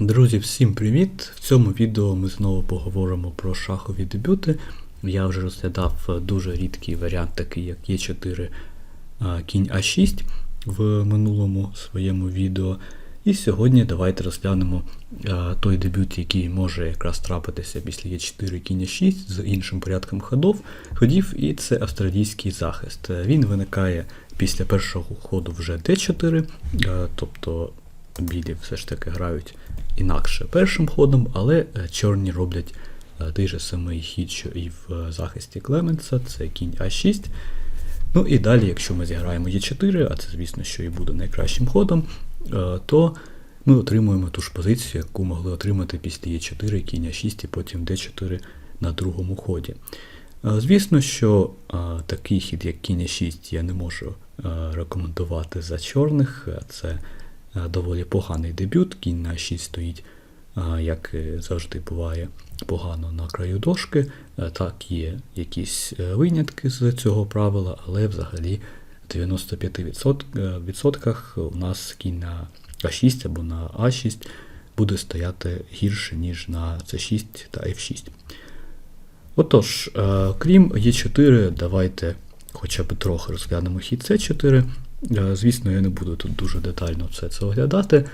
Друзі, всім привіт! В цьому відео ми знову поговоримо про шахові дебюти. Я вже розглядав дуже рідкий варіант, такий як Е4 кінь А6 в минулому своєму відео. І сьогодні давайте розглянемо той дебют, який може якраз трапитися після Е4 кінь А6 з іншим порядком ходов, ходів, і це австралійський захист. Він виникає після першого ходу вже Д4, тобто білі все ж таки грають інакше першим ходом, але е, чорні роблять е, той же самий хід, що і в е, захисті Клеменса, це кінь А6. Ну і далі, якщо ми зіграємо Е4, а це, звісно, що і буде найкращим ходом, то ми отримуємо ту ж позицію, яку могли отримати після Е4, кінь А6 і потім Д4 на другому ході. Звісно, що такий хід, як кінь А6, я не можу рекомендувати за чорних. Це доволі поганий дебют. Кінь на 6 стоїть, е, як завжди буває, погано на краю дошки. Е, Так, є якісь е, винятки з цього правила, але взагалі в 95% е, у нас кінь на А6 або на А6 буде стояти гірше, ніж на С6 та F6. Отож, е, крім Е4, давайте хоча б трохи розглянемо хід С4. Е, Звісно, я не буду тут дуже детально все це оглядати.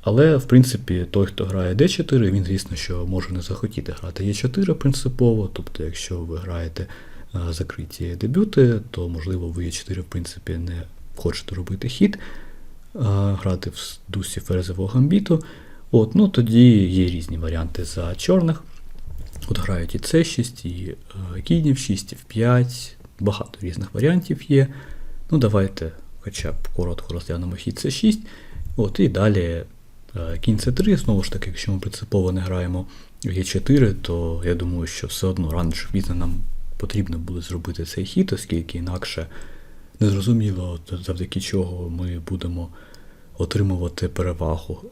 Але, в принципі, той, хто грає D4, він, звісно, що може не захотіти грати Е4 принципово. Тобто, якщо ви граєте е, закриті дебюти, то, можливо, ви Е4, в принципі, не хочете робити хід, е, грати в дусі ферзового гамбіту. От, ну, тоді є різні варіанти за чорних. От грають і С6, і е, кінь в 6, і в 5, багато різних варіантів є. Ну, давайте хоча б коротко розглянемо хід С6. От, і далі е, кінь С3. Знову ж таки, якщо ми принципово не граємо в Е4, то я думаю, що все одно рано чи пізно нам потрібно буде зробити цей хід, оскільки інакше незрозуміло, завдяки чого ми будемо отримувати перевагу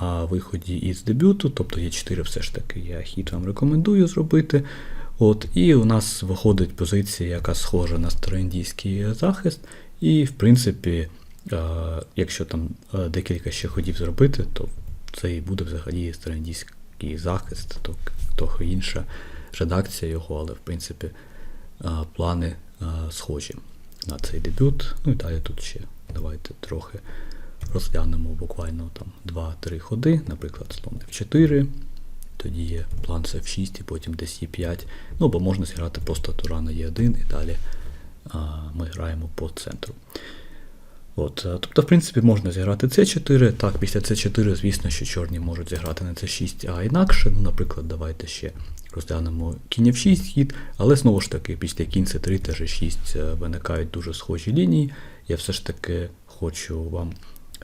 на виході із дебюту, тобто Е4 все ж таки я хід вам рекомендую зробити. От, І у нас виходить позиція, яка схожа на староіндійський захист. І, в принципі, е, якщо там е, декілька ще ходів зробити, то це і буде взагалі староіндійський захист, то трохи інша редакція його, але в принципі е, плани схожі на цей дебют. Ну і далі тут ще давайте трохи розглянемо буквально там 2-3 ходи, наприклад, слон F4, тоді є план з F6 і потім десь E5. Ну, бо можна зіграти просто тура на E1 і далі ми граємо по центру. От, е, Тобто, в принципі, можна зіграти C4. Так, після C4, звісно, що чорні можуть зіграти на C6, а інакше. Ну, Наприклад, давайте ще розглянемо кінь F6 хід, але знову ж таки, після кінь C3 та G6 е, виникають дуже схожі лінії. Я все ж таки хочу вам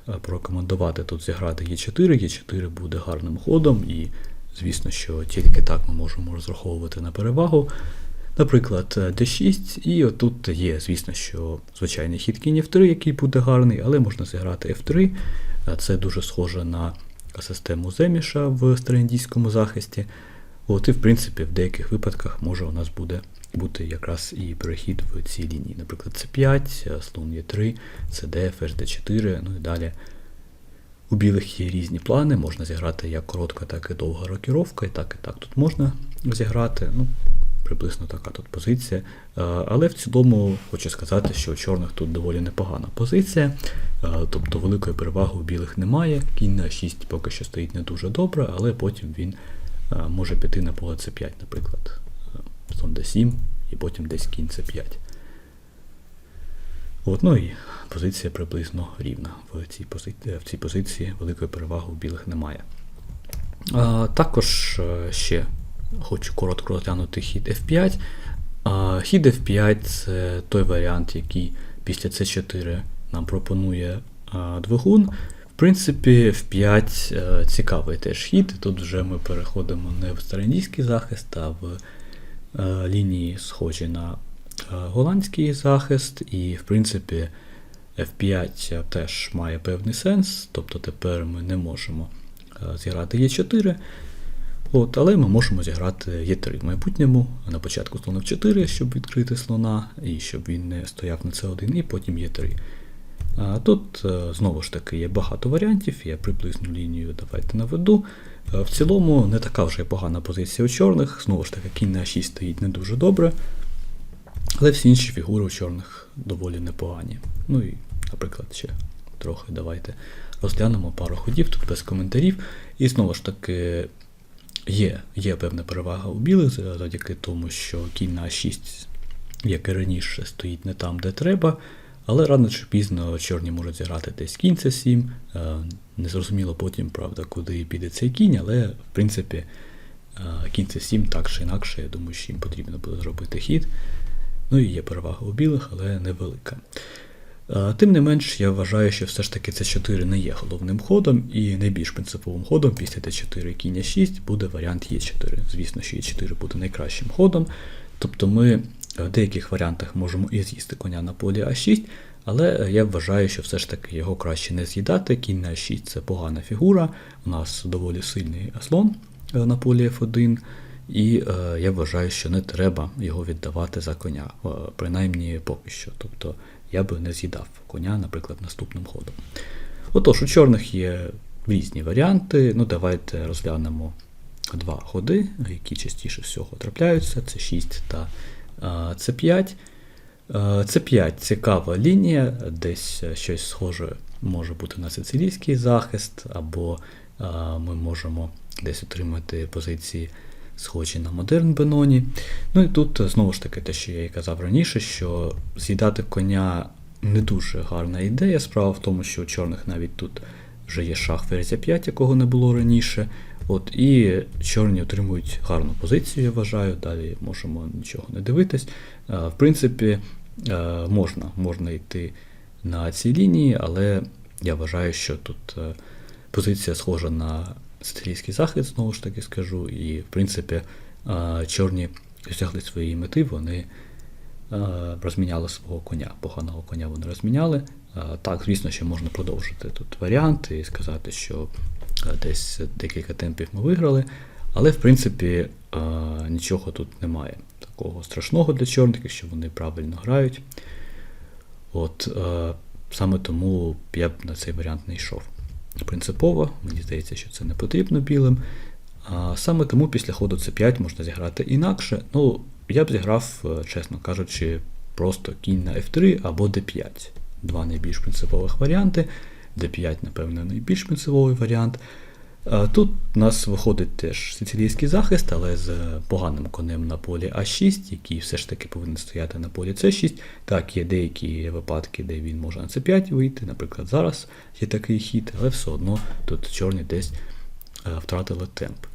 е, порекомендувати тут зіграти Е4. Е4 буде гарним ходом, і звісно, що тільки так ми можемо розраховувати на перевагу. Наприклад, D6, і отут є, звісно, що звичайний хід кінь F3, який буде гарний, але можна зіграти F3. Е, Це дуже схоже на систему Земіша в староіндійському захисті. От, і в принципі, в деяких випадках може у нас буде бути якраз і перехід в цій лінії. Наприклад, С5, слон Е3, CD, ферзь D4, ну і далі. У білих є різні плани, можна зіграти як коротка, так і довга рокіровка, і так, і так тут можна зіграти. Ну, приблизно така тут позиція. Е, Але в цілому хочу сказати, що у чорних тут доволі непогана позиція. Е, Тобто великої переваги у білих немає. Кінь на 6 поки що стоїть не дуже добре, але потім він е, може піти на поле С5, наприклад. Е, Слон d7 і потім десь кінь С5. От, ну і позиція приблизно рівна. В цій позиції, в цій позиції великої переваги у білих немає. А, також ще хочу коротко розглянути хід F5. А, хід F5 це той варіант, який після C4 нам пропонує двигун. В принципі, F5 е, цікавий теж хід. Тут вже ми переходимо не в староіндійський захист, а в лінії схожі на голландський захист. І, в принципі, F5 теж має певний сенс, тобто тепер ми не можемо зіграти Е4. От, але ми можемо зіграти Е3 в майбутньому, на початку слон F4, щоб відкрити слона, і щоб він не стояв на С1, і потім Е3. А Тут е, знову ж таки є багато варіантів, я приблизну лінію давайте наведу. Е, В цілому не така вже погана позиція у чорних. Знову ж таки, кінь на 6 стоїть не дуже добре. Але всі інші фігури у чорних доволі непогані. Ну і, наприклад, ще трохи давайте розглянемо пару ходів, тут без коментарів. І знову ж таки, є, є певна перевага у білих завдяки тому, що кінь на 6, як і раніше, стоїть не там, де треба. Але рано чи пізно чорні можуть зіграти десь кінь це 7. Незрозуміло потім, правда, куди піде цей кінь, але в принципі е, кінь це 7 так чи інакше, я думаю, що їм потрібно буде зробити хід. Ну і є перевага у білих, але невелика. Е, Тим не менш, я вважаю, що все ж таки це 4 не є головним ходом, і найбільш принциповим ходом після Т4 кінь 6 буде варіант Е4. Звісно, що Е4 буде найкращим ходом. Тобто ми в деяких варіантах можемо і з'їсти коня на полі А6, але я вважаю, що все ж таки його краще не з'їдати. Кінь на А6 це погана фігура. У нас доволі сильний слон е, на полі F1. І е, я вважаю, що не треба його віддавати за коня, е, принаймні поки що. Тобто я би не з'їдав коня, наприклад, наступним ходом. Отож, у чорних є різні варіанти. Ну, давайте розглянемо два ходи, які частіше всього трапляються: це 6 та С5. Це 5 цікава лінія, десь щось схоже може бути на сицилійський захист, або ми можемо десь отримати позиції схожі на модерн Беноні. Ну і тут знову ж таки те, що я і казав раніше, що з'їдати коня не дуже гарна ідея. Справа в тому, що у чорних навіть тут вже є шах версія 5, якого не було раніше. От, І чорні отримують гарну позицію, я вважаю. Далі можемо нічого не дивитись. В принципі, можна, можна йти на цій лінії, але я вважаю, що тут позиція схожа на сицилійський захист, знову ж таки скажу. І, в принципі, чорні досягли своєї мети, вони розміняли свого коня. Поганого коня вони розміняли. Так, звісно, що можна продовжити тут варіанти і сказати, що десь декілька темпів ми виграли. Але, в принципі, нічого тут немає такого страшного для чорних, якщо вони правильно грають. От саме тому я б на цей варіант не йшов. Принципово, мені здається, що це не потрібно білим. А саме тому після ходу С5 можна зіграти інакше. Ну, я б зіграв, е, чесно кажучи, просто кінь на F3 або D5. Два найбільш принципових варіанти. D5, напевно, найбільш принциповий варіант. А Тут у нас виходить теж сицилійський захист, але з поганим конем на полі А6, який все ж таки повинен стояти на полі С6. Так, є деякі випадки, де він може на С5 вийти. Наприклад, зараз є такий хід, але все одно тут чорні десь е, втратили темп.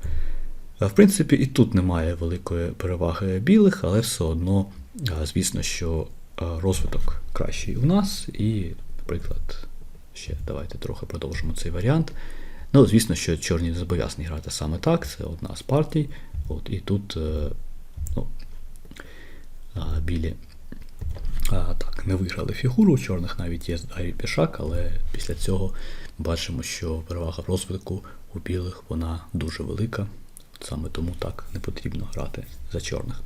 Е, В принципі, і тут немає великої переваги білих, але все одно, е, звісно, що е, розвиток кращий у нас. І, наприклад, ще давайте трохи продовжимо цей варіант. Ну, звісно, що чорні не зобов'язані грати саме так, це одна з партій. От, І тут е, ну, білі так, не виграли фігуру, у чорних навіть є Айрі пішак, але після цього бачимо, що перевага в розвитку у білих вона дуже велика. Саме тому так не потрібно грати за чорних.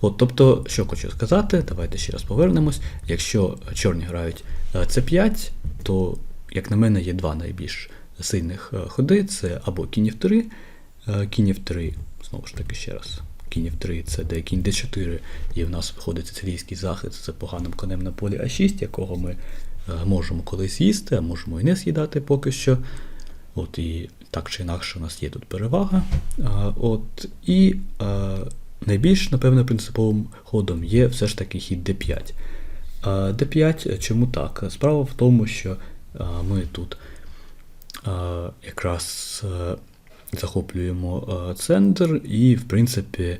От, Тобто, що хочу сказати, давайте ще раз повернемось. Якщо чорні грають С5, то, як на мене, є два найбільш сильних е, ходи: це або кінь F3, е, кінь F3, знову ж таки ще раз. Кінь F3 це де кінь D4, і в нас виходить сицилійський захист з поганим конем на полі А6, якого ми е, можемо колись їсти, а можемо і не з'їдати поки що. От І так чи інакше у нас є тут перевага. От, І найбільш, напевно, принциповим ходом є все ж таки хід D5. D5 чому так? Справа в тому, що ми тут якраз захоплюємо центр, і, в принципі,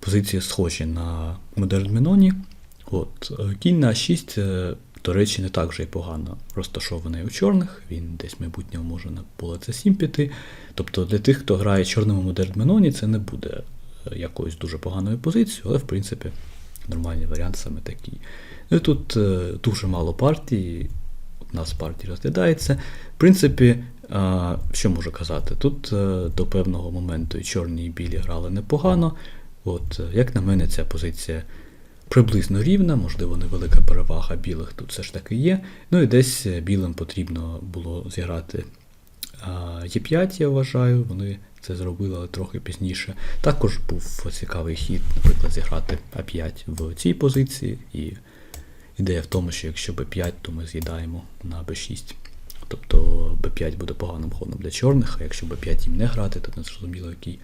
позиції схожі на модерн Меноні. От, е, Кінь на 6, е, до речі, не так вже й погано розташований у чорних, він десь майбутнього може на поле С7 піти. Тобто для тих, хто грає чорному модерн Меноні, це не буде е, якоюсь дуже поганою позицією, але в принципі нормальний варіант саме такий. Ну і тут е, дуже мало партій, нас партій розглядається. В принципі, що можу казати? Тут е, до певного моменту і чорні і білі грали непогано. От, е, Як на мене, ця позиція приблизно рівна, можливо, невелика перевага білих тут все ж таки є. Ну і десь е, білим потрібно було зіграти а, Е5, я вважаю, вони це зробили, але трохи пізніше. Також був цікавий хід, наприклад, зіграти А5 в цій позиції. І ідея в тому, що якщо Б5, то ми з'їдаємо на Б6. Тобто Б5 буде поганим ходом для чорних, а якщо Б5 їм не грати, то не зрозуміло, який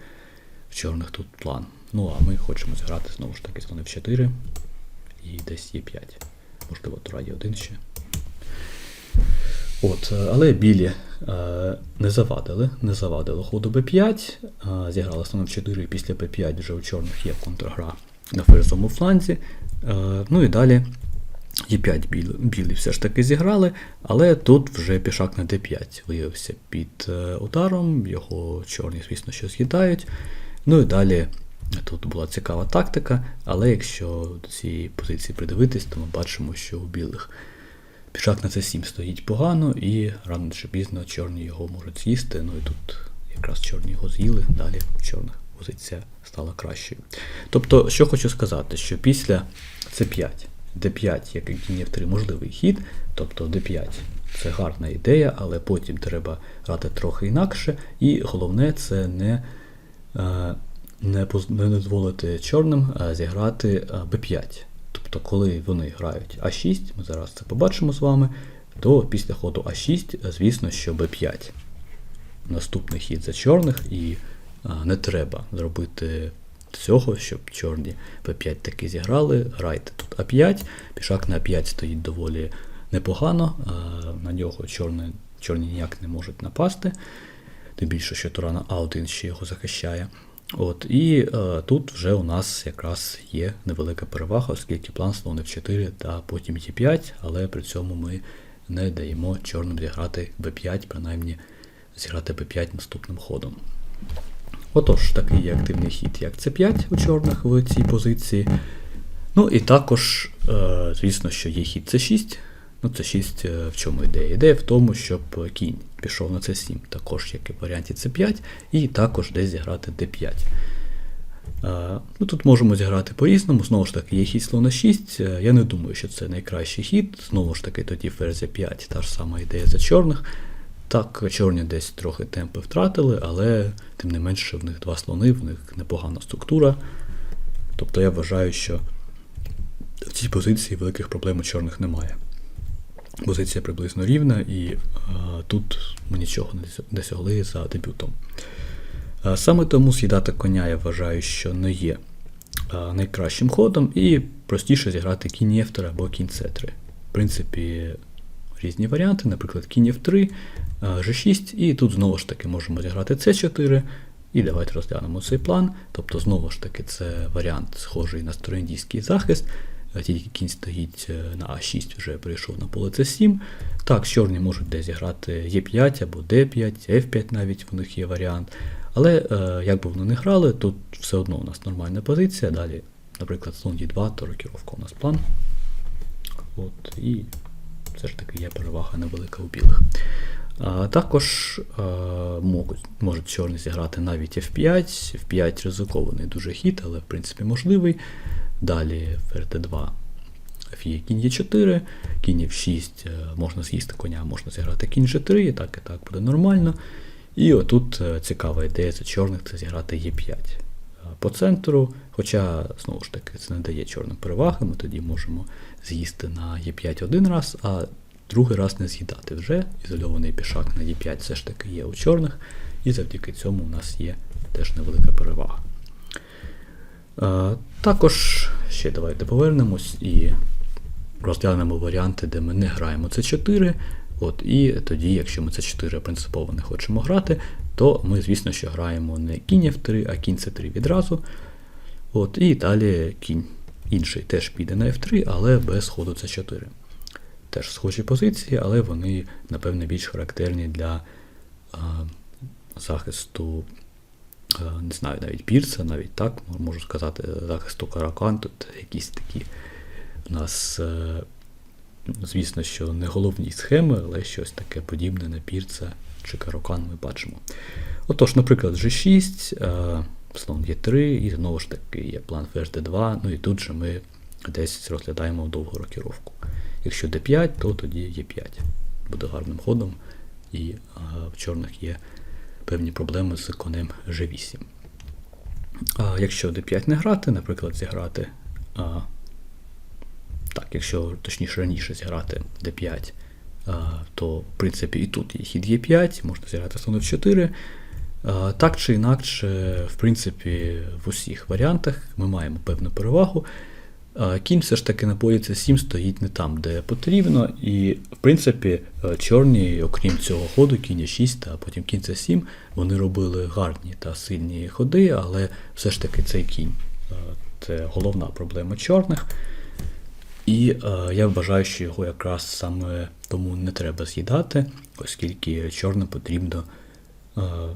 в чорних тут план. Ну а ми хочемо зіграти знову ж таки слон F4 і десь Е5. Можливо, тура Е1 ще. От, е, але білі е, не завадили, не завадили ходу b5, е, зіграли слон f4 і після b5 вже у чорних є контргра на ферзовому фланзі. Е, ну і далі Е5 білі, все ж таки зіграли, але тут вже пішак на d5 виявився під е, ударом, його чорні, звісно, що з'їдають. Ну і далі тут була цікава тактика, але якщо до цієї позиції придивитись, то ми бачимо, що у білих пішак на c7 стоїть погано, і рано чи пізно чорні його можуть з'їсти. Ну і тут якраз чорні його з'їли, далі в чорних позиція стала кращою. Тобто, що хочу сказати, що після c5, d5, як кінь f3 можливий хід, тобто d5 це гарна ідея, але потім треба грати трохи інакше, і головне це не. е, Не, дозволити чорним е, зіграти е, b5. Тобто, коли вони грають А6, ми зараз це побачимо з вами, то після ходу А6, е, звісно, що b5. Наступний хід за чорних, і не треба зробити цього, щоб чорні b5 таки зіграли. Грайте тут А5, пішак на А5 стоїть доволі непогано, на нього чорні, чорні ніяк не можуть напасти. Тим більше, що тура на А1 ще його захищає. От, і е, тут вже у нас якраз є невелика перевага, оскільки план слон F4 та потім Е5, але при цьому ми не даємо чорним зіграти b5, принаймні зіграти b5 наступним ходом. Отож, такий є активний хід, як c5 у чорних в цій позиції. Ну і також, е, звісно, що є хід c6. Ну, c6 е, в чому ідея? Ідея в тому, щоб кінь пішов на c7, також як і в варіанті c5, і також десь зіграти d5. Е, Ну, Тут можемо зіграти по-різному, знову ж таки, є хід слона 6. Е, Я не думаю, що це найкращий хід. Знову ж таки, тоді ферзь 5, та ж сама ідея за чорних. Так, чорні десь трохи темпи втратили, але тим не менше в них два слони, в них непогана структура. Тобто я вважаю, що в цій позиції великих проблем у чорних немає. Позиція приблизно рівна, і е, тут ми нічого не досягли за дебютом. Е, Саме тому з'їдати коня я вважаю, що не є е, найкращим ходом, і простіше зіграти кінь F3 або кінь C3. В принципі, різні варіанти, наприклад, кінь F3, е, G6, і тут знову ж таки можемо зіграти C4. І давайте розглянемо цей план. Тобто, знову ж таки, це варіант схожий на староіндійський захист. Е, Тільки кінь стоїть е, на А6, вже прийшов на поле С7. Так, чорні можуть десь зіграти Е5 або Д5, F5 навіть в них є варіант. Але е, як би вони не грали, тут все одно у нас нормальна позиція. Далі, наприклад, слон D2, то рокіровка у нас план. От, і все ж таки є перевага невелика у білих. А, також е, можуть, можуть чорні зіграти навіть F5. F5 ризикований дуже хід, але в принципі можливий. Далі ФРТ2 є кінь Е4, кінь F6 е, можна з'їсти коня, можна зіграти кінь G3, і так і так буде нормально. І отут е, цікава ідея за чорних це зіграти Е5 по центру. Хоча, знову ж таки, це не дає чорним переваги, ми тоді можемо з'їсти на Е5 один раз, а другий раз не з'їдати вже. Ізольований пішак на Е5 все ж таки є у чорних, і завдяки цьому у нас є теж невелика перевага. Е, Також ще давайте повернемось і розглянемо варіанти, де ми не граємо С4. От, і тоді, якщо ми С4 принципово не хочемо грати, то ми, звісно, що граємо не кінь F3, а кінь С3 відразу. От, і далі кінь інший теж піде на F3, але без ходу С4. Теж схожі позиції, але вони, напевне, більш характерні для а, захисту Е, не знаю, навіть Пірса, навіть так, можу сказати, захисту Каракан, тут якісь такі у нас, е, звісно, що не головні схеми, але щось таке подібне на Пірса чи Каракан ми бачимо. Отож, наприклад, G6, е, слон Е3, і знову ж таки є план ферзь D2, ну і тут же ми десь розглядаємо довгу рокіровку. Якщо d5, то тоді e5 буде гарним ходом, і а, в чорних є певні проблеми з конем g8. А якщо d5 не грати, наприклад, зіграти. А, так, якщо точніше раніше зіграти d5, а, то в принципі і тут є хід e5, можна зіграти слон f4. А, Так чи інакше, в принципі, в усіх варіантах ми маємо певну перевагу. Кінь все ж таки на полі c7 стоїть не там, де потрібно, і в принципі е, чорні, окрім цього ходу, кінь 6 та потім кінь c7, вони робили гарні та сильні ходи, але все ж таки цей кінь е, це головна проблема чорних. І е, я вважаю, що його якраз саме тому не треба з'їдати, оскільки чорним потрібно е,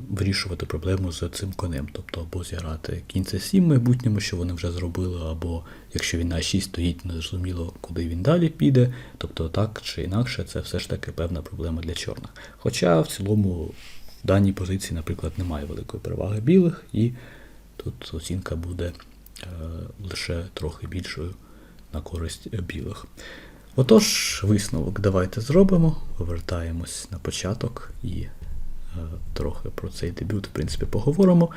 вирішувати проблему з цим конем. Тобто або зіграти кінь c 7 в майбутньому, що вони вже зробили, або якщо він на 6 стоїть, не зрозуміло, куди він далі піде. Тобто так чи інакше, це все ж таки певна проблема для чорних. Хоча в цілому в даній позиції, наприклад, немає великої переваги білих, і тут оцінка буде е, лише трохи більшою на користь білих. Отож, висновок давайте зробимо. Повертаємось на початок і е, трохи про цей дебют, в принципі, поговоримо.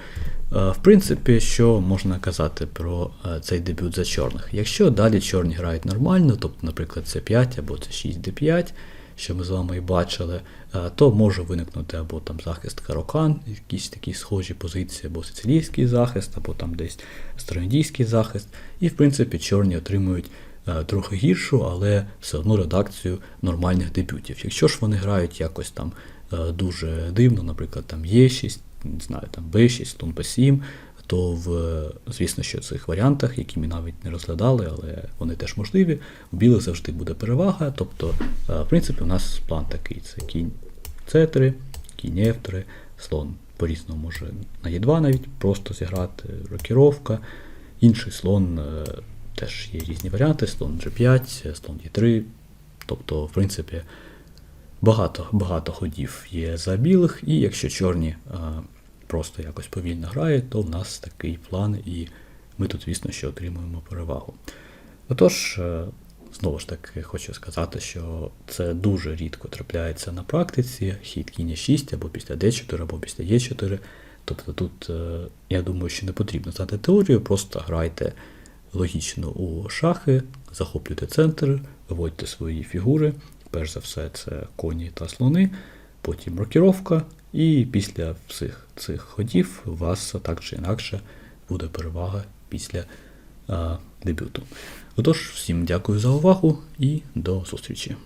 Е, в принципі, що можна казати про е, цей дебют за чорних? Якщо далі чорні грають нормально, тобто, наприклад, це 5 або це 6 d5, що ми з вами і бачили, е, то може виникнути або там захист карокан, якісь такі схожі позиції, або сицилійський захист, або там десь строїндійський захист. І, в принципі, чорні отримують е, трохи гіршу, але все одно редакцію нормальних дебютів. Якщо ж вони грають якось там е, дуже дивно, наприклад, там Е6, не знаю, там Б6, слон Б7, то в, звісно, що цих варіантах, які ми навіть не розглядали, але вони теж можливі, у білих завжди буде перевага. Тобто, е, в принципі, у нас план такий: це кінь С3, кінь F3, слон по-різному може на Е2 навіть просто зіграти, рокіровка. Інший слон е, теж є різні варіанти: слон G5, слон Е3. Тобто, в принципі, багато багато ходів є за білих, і якщо чорні е, просто якось повільно грають, то в нас такий план, і ми тут, звісно, що отримуємо перевагу. Отож, е, знову ж таки, хочу сказати, що це дуже рідко трапляється на практиці, хід кінь 6 або після d4, або після e4. Тобто тут, е, я думаю, що не потрібно знати теорію, просто грайте логічно у шахи, захоплюйте центр, виводьте свої фігури. Перш за все, це коні та слони, потім рокіровка, і після всіх цих ходів у вас так чи інакше буде перевага після а, дебюту. Отож, всім дякую за увагу і до зустрічі.